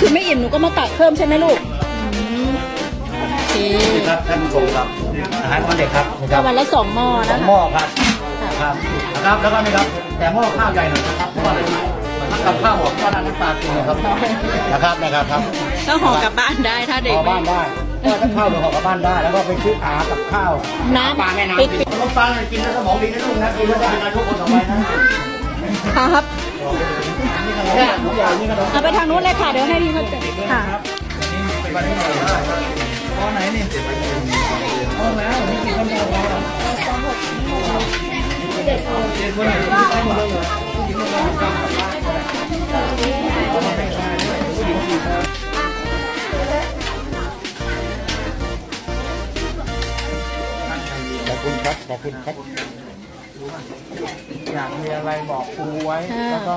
คือไม่อิ่มหนูก็มาตักเพิ่มใช่ไหมลูกอืมโอเคครับท่านผู้ชมครับอาหารวันเด็กครับนะคก็รับวันละสองหม้อสอนะงคะหม้อครับนะครับนะครับแล้วก็นี่ครับ แต่หม้อข้าวใหญ่หน่อยนะครับเพราะว่ามันกับข้าวหอมก็น้ำปลากินนะครับนะครับนะครับครับก็ห่อกลับบ้านได้ถ้าเด็กห่อไม่บ้านได้ก็ถ้าข้าวหรือห่อกลับบ้านได้ แล้วก็ไปซื้ออากับข้าวน้ำปลาแม่น้ำปิดกินขนมปังกินแล้วสมองดีนะลูกนะกินแล้วได้นายกคนต่อไปนะครับ เนี่ยทุกอย่างนี่ก็ต้องเอาไปทางนู้นเลยค่ะ เดี๋ยวให้พี่เขาจัดค่ะตอนไหนนี่เอาแล้วนี่กินข้าวเหนียวเด็กคนไหนที่ได้หมดเลยเหรอขอบคุณครับ ขอบคุณครับ อยากมีอะไรบอกครูไว้แล้วก็